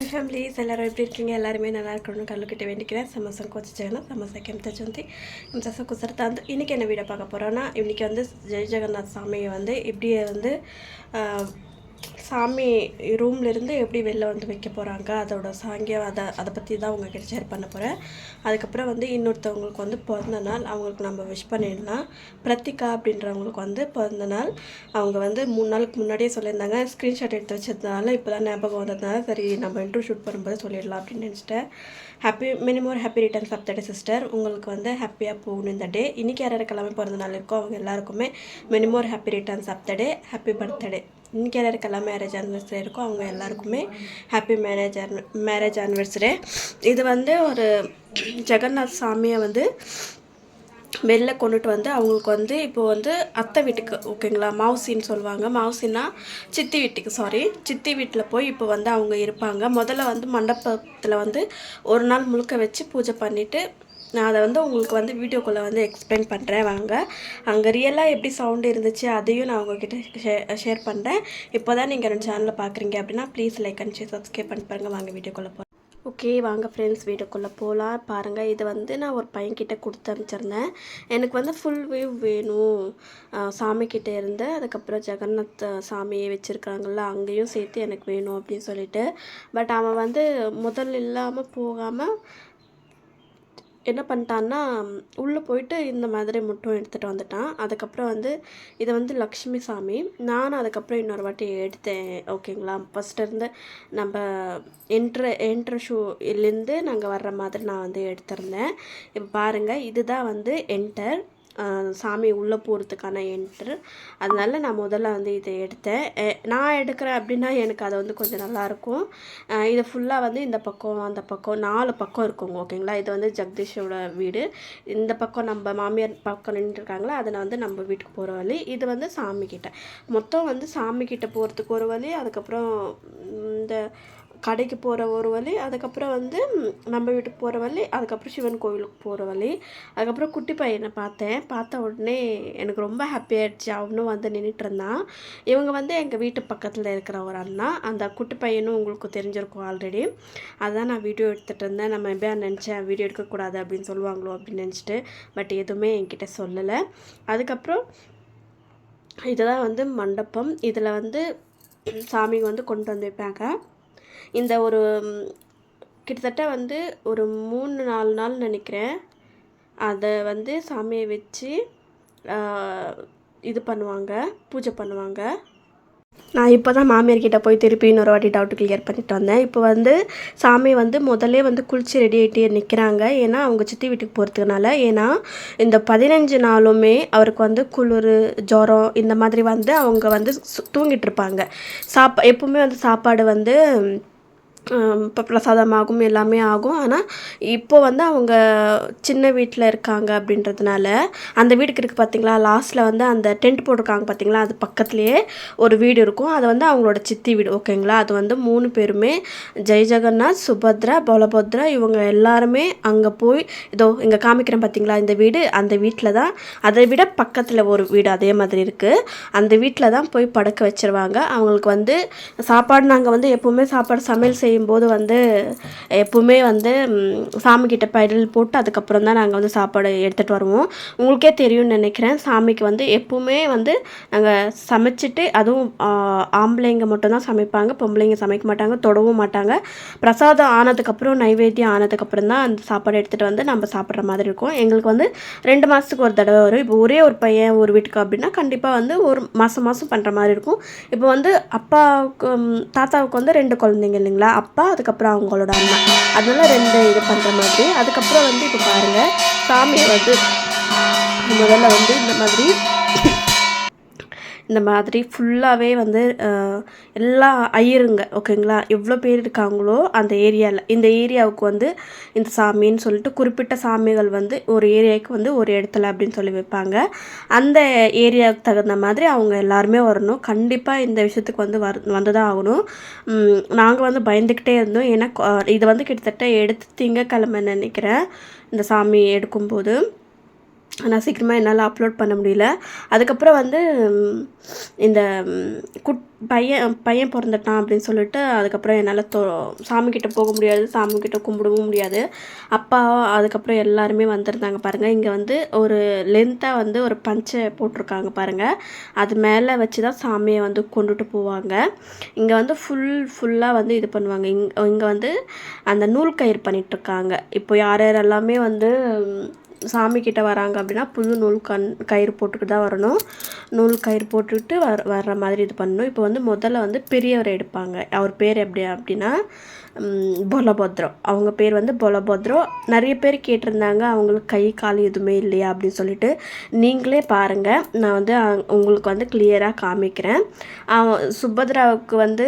Families ಎಲ್ಲರೂ எப்படி இருக்கீங்க எல்லாருமே நல்லா இருக்கணும்னு கல்லுக்கிட்ட வேண்டிக்கிறேன் ಸಮಸ್ಯೆ ಕೊಚ್ಚಿನ ಸಮಸ್ಯೆ ಕೆಮ್ತ ಚುಂತಿ ನಿಮ್ಮ ಸಸ ಕುಸರ್ತಾ ಅಂತ இன்றைக்கி என்ன வீடியோ பார்க்க போகிறோன்னா இன்றைக்கி வந்து ஜெய் ஜெகநாத் சாமியை வந்து எப்படி வந்து ஆஹ், சாமி ரூம்லேருந்து எப்படி வெளில வந்து வைக்க போகிறாங்க அதோட சாங்கியம் அதை அதை பற்றி தான் உங்ககிட்ட ஷேர் பண்ண போகிறேன் அதுக்கப்புறம் வந்து இன்னொருத்தவங்களுக்கு வந்து பிறந்த நாள் அவங்களுக்கு நம்ம விஷ் பண்ணிடலாம். பிரத்திகா அப்படின்றவங்களுக்கு வந்து பிறந்த நாள். அவங்க வந்து மூணு நாளுக்கு முன்னாடியே சொல்லியிருந்தாங்க. ஸ்க்ரீன்ஷாட் எடுத்து வச்சதுனால இப்போ தான் ஞாபகம் வந்ததுனால சரி நம்ம இன்ட்ரூ ஷூட் பண்ணும்போது சொல்லிடலாம் அப்படின்னு நினச்சிட்டேன். Happy many more happy returns of the day sister உங்களுக்கு வந்து ஹாப்பியாக போகணும் இந்த டே இன்றைக்கி யார் யாருக்கெல்லாமே பிறந்த நாள் இருக்கோ அவங்க எல்லாருக்குமே many more happy returns of the day happy birthday இன்றைக்கி யாருக்கெல்லாம் மேரேஜ் ஆனிவர்சரி இருக்கோ அவங்க எல்லாருக்குமே ஹாப்பி மேரேஜ் மேரேஜ் ஆனிவர்சரி இது வந்து ஒரு ஜெகநாத் சாமியை வந்து வெளில கொண்டுட்டு வந்து அவங்களுக்கு வந்து இப்போ வந்து அத்தை வீட்டுக்கு ஓகேங்களா மவுசின்னு சொல்லுவாங்க. மவுசின்னா சித்தி வீட்டுக்கு சாரி சித்தி வீட்டில் போய் இப்போ வந்து அவங்க இருப்பாங்க. முதல்ல வந்து மண்டபத்தில் வந்து ஒரு நாள் முழுக்க வச்சு பூஜை பண்ணிவிட்டு நான் அதை வந்து உங்களுக்கு வந்து வீடியோக்குள்ளே வந்து எக்ஸ்பிளைன் பண்ணுறேன் வாங்க. அங்கே ரியலாக எப்படி சவுண்டு இருந்துச்சு அதையும் நான் உங்ககிட்ட ஷே ஷேர் பண்ணுறேன் இப்போ தான் நீங்கள் ரெண்டு சேனலில் பார்க்குறீங்க அப்படின்னா please like and share subscribe பண்ணி பாருங்கள் வாங்க வீடியோக்குள்ளே போகிறேன் ஓகே வாங்க ஃப்ரெண்ட்ஸ் வீடியோக்குள்ளே போகலாம் பாருங்கள் இது வந்து நான் ஒரு பையன்கிட்ட கொடுத்து அனுப்பிச்சிருந்தேன். எனக்கு வந்து ஃபுல் வியூ வேணும். சாமிக்கிட்ட இருந்து. அதுக்கப்புறம் ஜெகநாத் சாமியை வச்சுருக்காங்கல்ல அங்கேயும் சேர்த்து எனக்கு வேணும் அப்படின்னு சொல்லிட்டு. பட் அவன் வந்து முதல் இல்லாமல் போகாமல் என்ன பண்ணிட்டான்னா உள்ளே போயிட்டு இந்த மாதிரி மட்டும் எடுத்துகிட்டு வந்துட்டான். அதுக்கப்புறம் வந்து இதை வந்து லக்ஷ்மி சாமி. நான் அதுக்கப்புறம் இன்னொரு வாட்டி எடுத்தேன் ஓகேங்களா? ஃபஸ்ட்டு இருந்து நம்ம என்ட்ரு என்ட்ரு ஷூலேருந்து நாங்கள் வர்ற மாதிரி நான் வந்து எடுத்திருந்தேன். இப்போ பாருங்கள் இதுதான் வந்து என்டர் சாமி உள்ளே போகிறதுக்கான என்ட்ரு அதனால நான் முதல்ல வந்து இதை எடுத்தேன். நான் எடுக்கிறேன் அப்படின்னா எனக்கு அது வந்து கொஞ்சம் நல்லாயிருக்கும் இது ஃபுல்லாக வந்து இந்த பக்கம் அந்த பக்கம் நாலு பக்கம் இருக்குங்க ஓகேங்களா இது வந்து ஜெகதீஷோட வீடு. இந்த பக்கம் நம்ம மாமியார் பக்கம் நின்றுருக்காங்களா அதில் வந்து நம்ம வீட்டுக்கு போகிற வழி. இது வந்து சாமி கிட்ட மொத்தம் வந்து சாமி கிட்ட போகிறதுக்கு ஒரு வழி. அதுக்கப்புறம் இந்த கடைக்கு போகிற ஒரு வழி அதுக்கப்புறம் வந்து நம்ம வீட்டுக்கு போகிற வழி அதுக்கப்புறம் சிவன் கோவிலுக்கு போகிற வழி. அதுக்கப்புறம் குட்டி பையனை பார்த்தேன். பார்த்த உடனே எனக்கு ரொம்ப ஹாப்பி ஆயிடுச்சு. அவனும் வந்து நின்றுட்டு இருந்தான். இவங்க வந்து எங்கள் வீட்டு பக்கத்தில் இருக்கிற ஒரு அண்ணா. அந்த குட்டி பையனும் உங்களுக்கு தெரிஞ்சிருக்கும் ஆல்ரெடி அதான் நான் வீடியோ எடுத்துகிட்டு இருந்தேன். நம்ம எப்படியா நினச்சேன் வீடியோ எடுக்கக்கூடாது அப்படின்னு சொல்லுவாங்களோ அப்படின்னு நினச்சிட்டு பட் எதுவுமே என்கிட்ட சொல்லலை. அதுக்கப்புறம் இதுதான் வந்து மண்டபம். இதில் வந்து சாமி வந்து கொண்டு வந்து வைப்பாங்க. இந்த ஒரு கிட்டத்தட்ட வந்து ஒரு மூணு நாலு நாள் நினைக்கிறேன். அதை வந்து சாமியை வச்சு இது பண்ணுவாங்க பூஜை பண்ணுவாங்க. நான் இப்போ தான் மாமியார்கிட்ட போய் திருப்பி இன்னொரு வாட்டி டவுட் கிளியர் பண்ணிட்டு வந்தேன். இப்போ வந்து சாமி வந்து முதல்ல வந்து குளிச்சு ரெடி ஆகிட்டு நிற்கிறாங்க ஏன்னா அவங்க சித்தி வீட்டுக்கு போகிறதுனால ஏன்னா இந்த பதினஞ்சு நாளுமே அவருக்கு வந்து குளிர் ஜுரம் இந்த மாதிரி வந்து அவங்க வந்து சு- தூங்கிட்டு இருப்பாங்க. சாப்பா எப்பவுமே வந்து சாப்பாடு வந்து இப்போ பிரசாதமாகும் எல்லாமே ஆகும். ஆனால் இப்போ வந்து அவங்க சின்ன வீட்டில் இருக்காங்க அப்படின்றதுனால அந்த வீட்டுக்கு இருக்குது பார்த்திங்களா லாஸ்ட்டில் வந்து அந்த டென்ட் போட்டிருக்காங்க பார்த்திங்களா அது பக்கத்துலேயே ஒரு வீடு இருக்கும். அது வந்து அவங்களோட சித்தி வீடு ஓகேங்களா அது வந்து மூணு பேருமே ஜெய் ஜெகநாத் சுபத்ரா பலபத்ரா இவங்க எல்லாருமே அங்கே போய் இதோ இங்கே காமிக்கிறேன் பார்த்தீங்களா இந்த வீடு அந்த வீட்டில் தான். அதை விட பக்கத்தில் ஒரு வீடு அதே மாதிரி இருக்குது அந்த வீட்டில் தான் போய் படுக்க வச்சிருவாங்க. அவங்களுக்கு வந்து சாப்பாடு நாங்கள் வந்து எப்போவுமே சாப்பாடு சமையல் செய்யும்போது வந்து எப்போவுமே வந்து சாமிக்கிட்ட பைடல் போட்டு அதுக்கப்புறம் தான் நாங்கள் வந்து சாப்பாடு எடுத்துகிட்டு வருவோம். உங்களுக்கே தெரியும்னு நினைக்கிறேன். சாமிக்கு வந்து எப்போவுமே வந்து நாங்கள் சமைச்சிட்டு அதுவும் ஆம்பளைங்க மட்டும்தான் சமைப்பாங்க. பொம்பளைங்க சமைக்க மாட்டாங்க தொடவும் மாட்டாங்க. பிரசாதம் ஆனதுக்கப்புறம் நைவேத்தியம் ஆனதுக்கப்புறம் தான் அந்த சாப்பாடு எடுத்துகிட்டு வந்து நம்ம சாப்பிட்ற மாதிரி இருக்கும். எங்களுக்கு வந்து ரெண்டு மாதத்துக்கு ஒரு தடவை வரும். இப்போ ஒரே ஒரு பையன் ஒரு வீட்டுக்கு அப்படின்னா கண்டிப்பாக வந்து ஒரு மாதம் மாதம் பண்ணுற மாதிரி இருக்கும். இப்போ வந்து அப்பாவுக்கு தாத்தாவுக்கு வந்து ரெண்டு குழந்தைங்க இல்லைங்களா? அப்பா அதுக்கப்புறம் அவங்களோட அம்மா. அதனால ரெண்டு இது பண்ணுற மாதிரி. அதுக்கப்புறம் வந்து இப்போ பாருங்கள் சாமியை வந்து முதல்ல வந்து இந்த மாதிரி இந்த மாதிரி ஃபுல்லாகவே வந்து எல்லா ஐயருங்க ஓகேங்களா எவ்வளோ பேர் இருக்காங்களோ அந்த ஏரியாவில் இந்த ஏரியாவுக்கு வந்து இந்த சாமின்னு சொல்லிட்டு குறிப்பிட்ட சாமிகள் வந்து ஒரு ஏரியாவுக்கு வந்து ஒரு இடத்துல அப்படின்னு சொல்லி வைப்பாங்க. அந்த ஏரியாவுக்கு தகுந்த மாதிரி அவங்க எல்லாருமே வரணும். கண்டிப்பாக இந்த விஷயத்துக்கு வந்து வர வந்து தான் ஆகணும் நாங்கள் வந்து பயந்துக்கிட்டே இருந்தோம். ஏன்னா இது வந்து கிட்டத்தட்ட எடுத்து திங்கக்கிழமை நினைக்கிறேன் இந்த சாமி எடுக்கும்போது. ஆனால் சீக்கிரமாக என்னால் அப்லோட் பண்ண முடியல. அதுக்கப்புறம் வந்து இந்த குட் பையன் பையன் பிறந்துட்டான் அப்படின்னு சொல்லிட்டு அதுக்கப்புறம் என்னால் தோ சாமிக்கிட்ட போக முடியாது. சாமிக்கிட்ட கும்பிடவும் முடியாது. அப்பா அதுக்கப்புறம் எல்லாருமே வந்திருந்தாங்க பாருங்கள் இங்கே வந்து ஒரு லென்த்தாக வந்து ஒரு பஞ்சை போட்டிருக்காங்க பாருங்கள் அது மேலே வச்சு தான் சாமியை வந்து கொண்டுட்டு போவாங்க. இங்கே வந்து ஃபுல் ஃபுல்லாக வந்து இது பண்ணுவாங்க. இங் இங்கே வந்து அந்த நூல் கயிறு பண்ணிகிட்ருக்காங்க இப்போ யார் யார் எல்லாமே வந்து சாமிக்கிட்ட சாமி கிட்ட வராங்க அப்படின்னா புது நூல் கண் கயிறு போட்டுக்கிட்டு தான் வரணும். நூல் கயிறு போட்டுக்கிட்டு வர வர்ற மாதிரி இது பண்ணணும். இப்போ வந்து முதல்ல வந்து பெரியவரை எடுப்பாங்க. அவர் பேர் எப்படி அப்படின்னா பொலபத்ரம் அவங்க பேர் வந்து பொலபத்ரம் நிறைய பேர் கேட்டிருந்தாங்க அவங்களுக்கு கை கால் எதுவுமே இல்லையா? அப்படின்னு சொல்லிட்டு. நீங்களே பாருங்கள் நான் வந்து உங்களுக்கு வந்து கிளியராக காமிக்கிறேன். சுபத்ராவுக்கு வந்து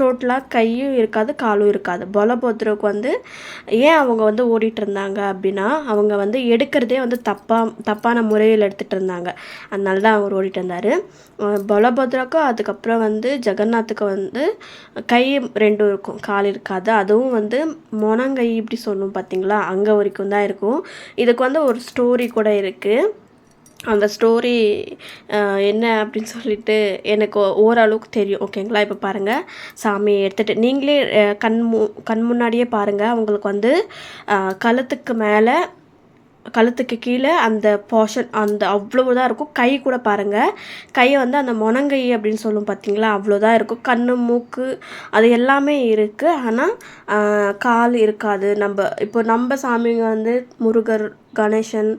டோட்டலாக கையும் இருக்காது காலும் இருக்காது. பொலபத்ரோவுக்கு வந்து ஏன் அவங்க வந்து ஓடிட்டு இருந்தாங்க அப்படின்னா அவங்க வந்து எடுக்கிறதே வந்து தப்பாக தப்பான முறையில் எடுத்துகிட்டு இருந்தாங்க அதனால தான் அவர் ஓடிட்டு இருந்தார் பலபத்ராக்கும் அதுக்கப்புறம் வந்து ஜெகநாத்துக்கு வந்து கை ரெண்டும் இருக்கும். கால் இருக்காது. அதுவும் வந்து மொனங்கை இப்படி சொல்லணும் பார்த்தீங்களா அங்கே வரைக்கும் தான் இருக்கும். இதுக்கு வந்து ஒரு ஸ்டோரி கூட இருக்குது அந்த ஸ்டோரி என்ன அப்படின்னு சொல்லிட்டு எனக்கு ஓரளவுக்கு தெரியும். ஓகேங்களா இப்போ பாருங்கள் சாமியை எடுத்துகிட்டு நீங்களே கண் மு கண் முன்னாடியே பாருங்கள் உங்களுக்கு வந்து கழுத்துக்கு மேலே கழுத்துக்கு கீழே அந்த போர்ஷன் அந்த அவ்வளவுதான் இருக்கும். கை கூட பாருங்கள் கையை வந்து அந்த முனங்கை அப்படின்னு சொல்லும் பார்த்தீங்களா அவ்வளோதான் இருக்கும். கண்ணு மூக்கு அது எல்லாமே இருக்குது ஆனால் கால் இருக்காது. நம்ம இப்போ நம்ம சாமிங்க வந்து முருகர் கணேசன்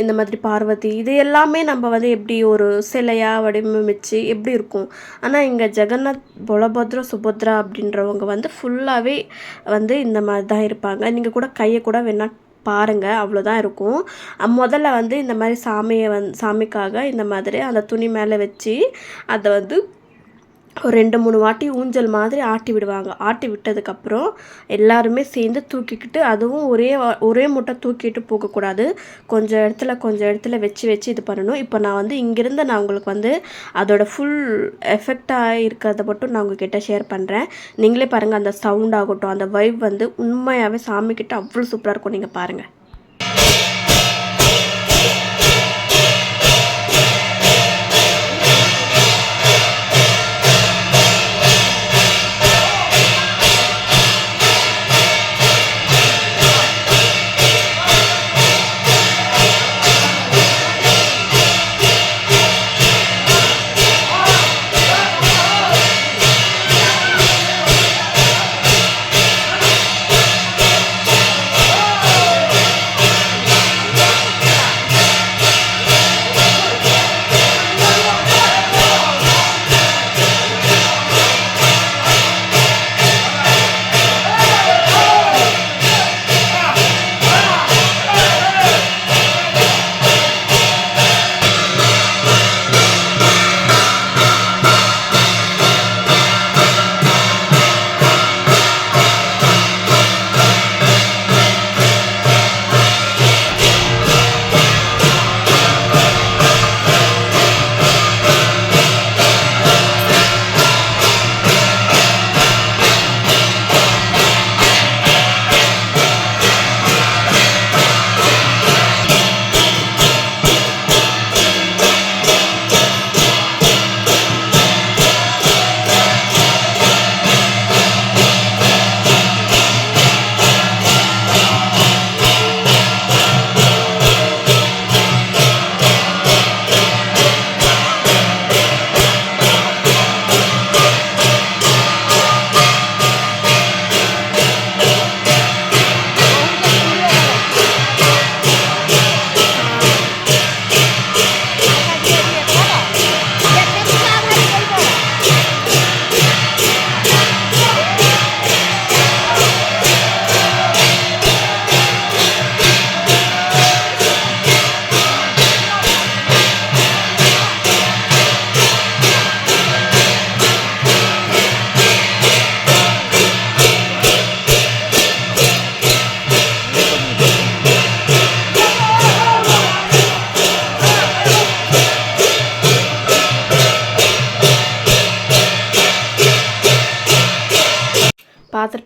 இந்த மாதிரி பார்வதி இது எல்லாமே நம்ம வந்து எப்படி ஒரு சிலையாக வடிவமைச்சு எப்படி இருக்கும்? ஆனால் இங்கே ஜெகநாத் பலபத்ரா சுபத்ரா அப்படின்றவங்க வந்து ஃபுல்லாகவே வந்து இந்த மாதிரி தான் இருப்பாங்க. நீங்கள் கூட கையை கூட வேணால் பாருங்கள் அவ்வளோதான் இருக்கும். முதல்ல வந்து இந்த மாதிரி சாமியை வந் சாமிக்காக இந்த மாதிரி அந்த துணி மேலே வச்சு அதை வந்து ஒரு ரெண்டு மூணு வாட்டி ஊஞ்சல் மாதிரி ஆட்டி விடுவாங்க. ஆட்டி விட்டதுக்கப்புறம் எல்லாருமே சேர்ந்து தூக்கிக்கிட்டு அதுவும் ஒரே வா- ஒரே முட்டை தூக்கிட்டு போகக்கூடாது. கொஞ்சம் இடத்துல கொஞ்சம் இடத்துல வச்சு வச்சு இது பண்ணணும். இப்போ நான் வந்து இங்கிருந்து நான் உங்களுக்கு வந்து அதோட ஃபுல் எஃபெக்டாக இருக்கிறத மட்டும் நான் உங்ககிட்ட ஷேர் பண்ணுறேன் நீங்களே பாருங்கள் அந்த சவுண்ட் ஆகட்டும் அந்த வைப் வந்து உண்மையாகவே சாமிக்கிட்ட அவ்வளோ சூப்பராக இருக்கும். நீங்கள் பாருங்கள்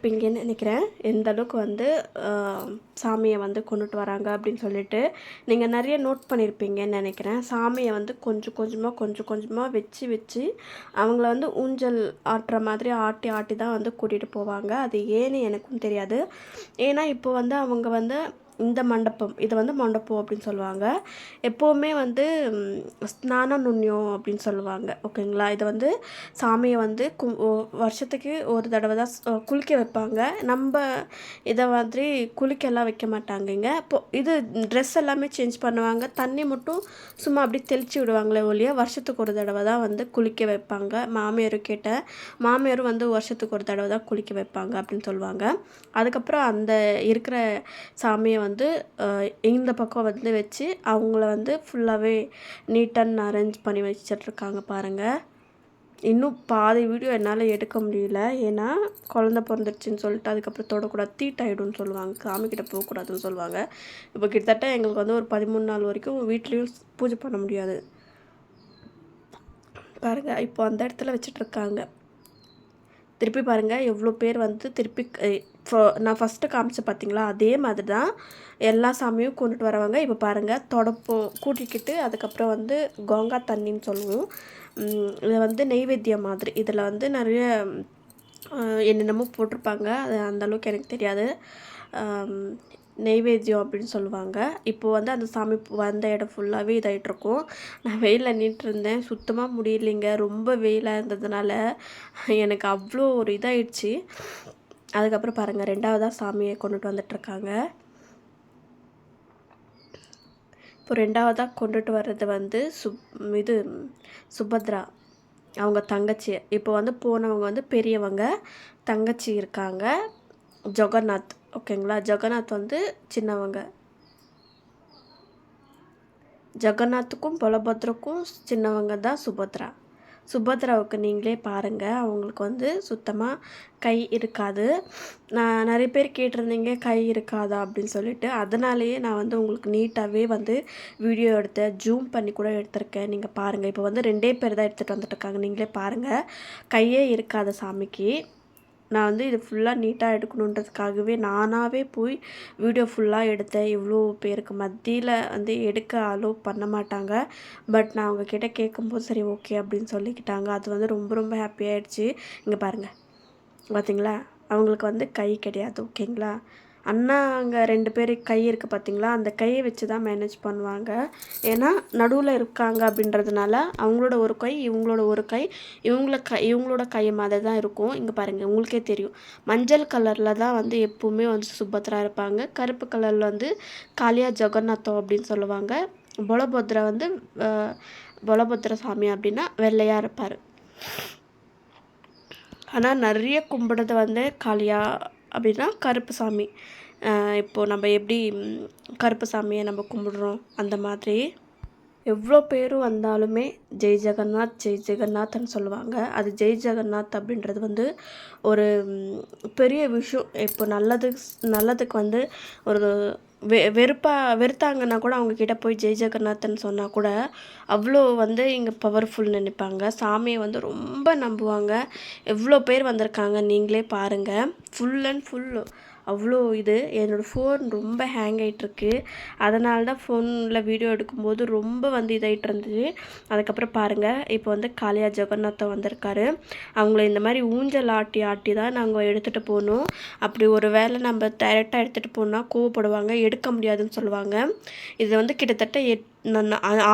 பார்த்துருப்பீங்கன்னு நினைக்கிறேன். எந்த அளவுக்கு வந்து சாமியை வந்து கொண்டுட்டு வராங்க அப்படின்னு சொல்லிட்டு நீங்கள் நிறைய நோட் பண்ணியிருப்பீங்கன்னு நினைக்கிறேன். சாமியை வந்து கொஞ்சம் கொஞ்சமாக கொஞ்சம் கொஞ்சமாக வச்சு வச்சு அவங்கள வந்து ஊஞ்சல் ஆட்டுற மாதிரி ஆட்டி ஆட்டி தான் வந்து கூட்டிகிட்டு போவாங்க. அது ஏன்னு எனக்கும் தெரியாது. ஏன்னா இப்போ வந்து அவங்க வந்து இந்த மண்டபம் இது வந்து மண்டபம் அப்படின்னு சொல்லுவாங்க. எப்போவுமே வந்து ஸ்நான நுண்ணியம் அப்படின்னு சொல்லுவாங்க. ஓகேங்களா? இதை வந்து சாமியை வந்து கு வருஷத்துக்கு ஒரு தடவை தான் குளிக்க வைப்பாங்க. நம்ம இதை மாதிரி குளிக்கெல்லாம் வைக்க மாட்டாங்க இங்கே இப்போ இது ட்ரெஸ் எல்லாமே சேஞ்ச் பண்ணுவாங்க. தண்ணி மட்டும் சும்மா அப்படி தெளிச்சு விடுவாங்களே ஒழிய வருஷத்துக்கு ஒரு தடவை தான் வந்து குளிக்க வைப்பாங்க. மாமியாரும் கேட்டேன் மாமியாரும் வந்து வருஷத்துக்கு ஒரு தடவை தான் குளிக்க வைப்பாங்க அப்படின்னு சொல்லுவாங்க. அதுக்கப்புறம் அந்த இருக்கிற சாமியை வந்து இந்த பக்கம் வந்து வச்சு அவங்கள வந்து ஃபுல்லாகவே நீட் அண்ட் அரேஞ்ச் பண்ணி வச்சிட்ருக்காங்க பாருங்கள் இன்னும் பாதி வீடியோ என்னால் எடுக்க முடியல. ஏன்னா குழந்த பிறந்துருச்சுன்னு சொல்லிட்டு அதுக்கப்புறம் தொடக்கூடாது தீட்டாயிடும்னு சொல்லுவாங்க. சாமிக்கிட்ட போகக்கூடாதுன்னு சொல்லுவாங்க. இப்போ கிட்டத்தட்ட எங்களுக்கு வந்து ஒரு பதிமூணு நாள் வரைக்கும் வீட்லேயும் பூஜை பண்ண முடியாது. பாருங்கள் இப்போ அந்த இடத்துல வச்சிட்ருக்காங்க. திருப்பி பாருங்கள் எவ்வளோ பேர் வந்து திருப்பி நான் ஃபஸ்ட்டு காமிச்சேன் பார்த்தீங்களா அதே மாதிரி தான் எல்லா சாமியும் கொண்டுட்டு வரவங்க இப்போ பாருங்கள் தொடப்பம் கூட்டிக்கிட்டு அதுக்கப்புறம் வந்து கோங்கா தண்ணின்னு சொல்லுவோம். இதை இது வந்து நெய்வேத்தியம் மாதிரி. இதில் வந்து நிறைய என்னென்னமோ போட்டிருப்பாங்க அது அந்தளவுக்கு எனக்கு தெரியாது. நெய்வேத்தியம் அப்படின்னு சொல்லுவாங்க. இப்போ வந்து அந்த சாமி வந்த இடம் ஃபுல்லாகவே இதாகிட்ருக்கும் நான் வெயிலில் நின்றுட்டு இருந்தேன் சுத்தமாக முடியலைங்க. ரொம்ப வெயிலாக இருந்ததுனால எனக்கு அவ்வளோ ஒரு இதாகிடுச்சு அதுக்கப்புறம் பாருங்கள் ரெண்டாவதாக சாமியை கொண்டுட்டு வந்துட்டுருக்காங்க. இப்போ ரெண்டாவதாக கொண்டுட்டு வர்றது வந்து சுப் இது சுபத்ரா அவங்க தங்கச்சி. இப்போ வந்து போனவங்க வந்து பெரியவங்க தங்கச்சி இருக்காங்க. ஜெகநாத் ஓகேங்களா? ஜெகநாத் வந்து சின்னவங்க. ஜெகநாத்துக்கும் பலபத்ரக்கும் சின்னவங்க தான் சுபத்ரா. சுபத்ராவுக்கு நீங்களே பாருங்கள் அவங்களுக்கு வந்து சுத்தமாக கை இருக்காது. நான் நிறைய பேர் கேட்டிருந்தீங்க கை இருக்காதா? அப்படின்னு சொல்லிட்டு. அதனாலேயே நான் வந்து உங்களுக்கு நீட்டாகவே வந்து வீடியோ எடுத்தேன். ஜூம் பண்ணி கூட எடுத்திருக்கேன். நீங்கள் பாருங்கள் இப்போ வந்து ரெண்டே பேர் தான் எடுத்துகிட்டு வந்துட்டுருக்காங்க நீங்களே பாருங்கள் கையே இருக்காது சாமிக்கு. நான் வந்து இது ஃபுல்லாக நீட்டாக எடுக்கணுன்றதுக்காகவே நானாகவே போய் வீடியோ ஃபுல்லாக எடுத்தேன். இவ்வளோ பேருக்கு மத்தியில் வந்து எடுக்க அலோவ் பண்ண மாட்டாங்க. பட் நான் அவங்கக்கிட்ட கேட்கும்போது சரி ஓகே அப்படின்னு சொல்லிக்கிட்டாங்க. அது வந்து ரொம்ப ரொம்ப ஹாப்பியாகிடுச்சு இங்கே பாருங்கள் பார்த்தீங்களா அவங்களுக்கு வந்து கை கிடையாது ஓகேங்களா அண்ணா அங்கே ரெண்டு பேர் கை இருக்குது பார்த்தீங்களா அந்த கையை வச்சு தான் மேனேஜ் பண்ணுவாங்க. ஏன்னா நடுவில் இருக்காங்க அப்படின்றதுனால அவங்களோட ஒரு கை இவங்களோட ஒரு கை இவங்கள கை இவங்களோட கை மாதிரி தான் இருக்கும். இங்கே பாருங்கள் உங்களுக்கே தெரியும். மஞ்சள் கலரில் தான் வந்து எப்போவுமே வந்து சுபத்ரா இருப்பாங்க. கருப்பு கலரில் வந்து காளியா ஜெகநாத்தம் அப்படின்னு சொல்லுவாங்க. பொலபத்ரா வந்து பொலபத்ர சாமி அப்படின்னா வெள்ளையாக இருப்பார். ஆனால் நிறைய கும்பிடுறது வந்து காளியா அப்படின்னா கருப்பு சாமி. இப்போது இப்போ நம்ம எப்படி கருப்பு சாமியை நம்ம கும்பிடுறோம்? அந்த மாதிரி எவ்வளோ பேரும் வந்தாலுமே ஜெய் ஜெகநாத் ஜெய் ஜெகநாத்னு சொல்லுவாங்க. அது ஜெய் ஜெகநாத் அப்படின்றது வந்து ஒரு பெரிய விஷயம். இப்போ நல்லது நல்லதுக்கு வந்து ஒரு வெ வெறுப்பா வெறுத்தாங்கன்னா கூட அவங்கக்கிட்ட போய் ஜெய் ஜெகநாதன் சொன்னால் கூட அவ்வளோ வந்து இங்கே பவர்ஃபுல் நினைப்பாங்க. சாமியை வந்து ரொம்ப நம்புவாங்க. எவ்வளோ பேர் வந்திருக்காங்க நீங்களே பாருங்கள் ஃபுல் அண்ட் ஃபுல் அவ்வளோ இது. என்னோடய ஃபோன் ரொம்ப ஹேங் ஆகிட்டுருக்கு அதனால தான் ஃபோனில் வீடியோ எடுக்கும்போது ரொம்ப வந்து இதாகிட்டு இருந்தது அதுக்கப்புறம் பாருங்கள் இப்போ வந்து காளியா ஜெகநாதம் வந்திருக்காரு. அவங்கள இந்த மாதிரி ஊஞ்சல் ஆட்டி ஆட்டி தான் நாங்கள் எடுத்துகிட்டு போகணும் அப்படி ஒரு வேளை நம்ம டைரெக்டாக எடுத்துகிட்டு போனால் கோவப்படுவாங்க எடுக்க முடியாதுன்னு சொல்லுவாங்க. இது வந்து கிட்டத்தட்ட எட்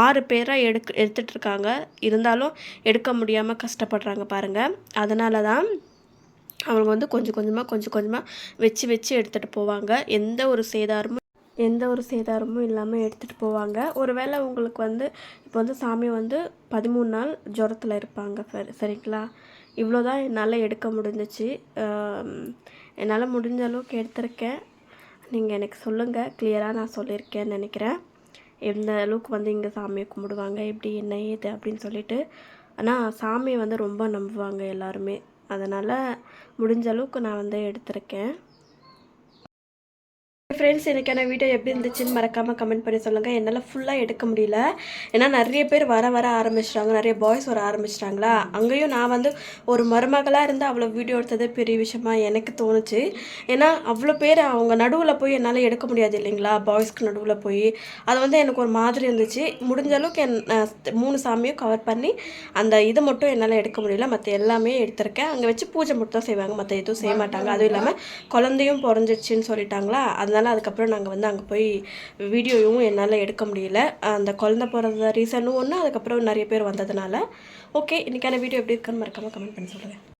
ஆறு பேராக எடுக்க எடுத்துகிட்ருக்காங்க இருந்தாலும் எடுக்க முடியாமல் கஷ்டப்படுறாங்க பாருங்கள் அதனால தான் அவங்க வந்து கொஞ்சம் கொஞ்சமாக கொஞ்சம் கொஞ்சமாக வச்சு வச்சு எடுத்துகிட்டு போவாங்க. எந்த ஒரு சேதாரமும் எந்த ஒரு சேதாரமும் இல்லாமல் எடுத்துகிட்டு போவாங்க. ஒருவேளை உங்களுக்கு வந்து இப்போ வந்து சாமி வந்து பதிமூணு நாள் ஜுரத்தில் இருப்பாங்க. சரிங்களா? இவ்வளோ தான் என்னால் எடுக்க முடிஞ்சிச்சு. என்னால் முடிஞ்ச அளவுக்கு எடுத்திருக்கேன். நீங்கள் எனக்கு சொல்லுங்கள் கிளியராக நான் சொல்லியிருக்கேன்னு நினைக்கிறேன். எந்த அளவுக்கு வந்து இங்கே சாமியை கும்பிடுவாங்க எப்படி என்ன ஏது அப்படின்னு சொல்லிட்டு. ஆனால் சாமியை வந்து ரொம்ப நம்புவாங்க எல்லாருமே. அதனால் முடிஞ்ச அளவுக்கு நான் வந்து எடுத்திருக்கேன். ஃப்ரெண்ட்ஸ் எனக்கான வீடியோ எப்படி இருந்துச்சுன்னு மறக்காமல் கமெண்ட் பண்ணி சொல்லுங்கள் என்னால் ஃபுல்லாக எடுக்க முடியல. ஏன்னா நிறைய பேர் வர வர ஆரம்பிச்சிட்டாங்க. நிறைய பாய்ஸ் வர ஆரம்பிச்சிட்டாங்களா? அங்கேயும் நான் வந்து ஒரு மருமகளாக இருந்து அவ்வளோ வீடியோ எடுத்தது பெரிய விஷயமா எனக்கு தோணுச்சு. ஏன்னா அவ்வளோ பேர் அவங்க நடுவில் போய் என்னால் எடுக்க முடியாது இல்லைங்களா? பாய்ஸ்க்கு நடுவில் போய். அது வந்து எனக்கு ஒரு மாதிரி இருந்துச்சு. முடிஞ்ச அளவுக்கு என் நான் மூணு சாமியும் கவர் பண்ணி அந்த இது மட்டும் என்னால் எடுக்க முடியல. மற்ற எல்லாமே எடுத்திருக்கேன். அங்கே வச்சு பூஜை மட்டும் தான் செய்வாங்க. மற்ற எதுவும் செய்ய மாட்டாங்க. அதுவும் இல்லாமல் குழந்தையும் பிறந்துச்சுன்னு சொல்லிட்டாங்களா? அதுக்கப்புறம் நாங்கள் வந்து அங்கே போய் வீடியோவும் என்னால் எடுக்க முடியல. அந்த குழந்த பிறந்த ரீசனும் ஒன்று அதுக்கப்புறம் நிறைய பேர் வந்ததுனால. ஓகே இன்றைக்கான வீடியோ எப்படி இருக்குன்னு மறக்காமல் கமெண்ட் பண்ணி சொல்லுங்கள்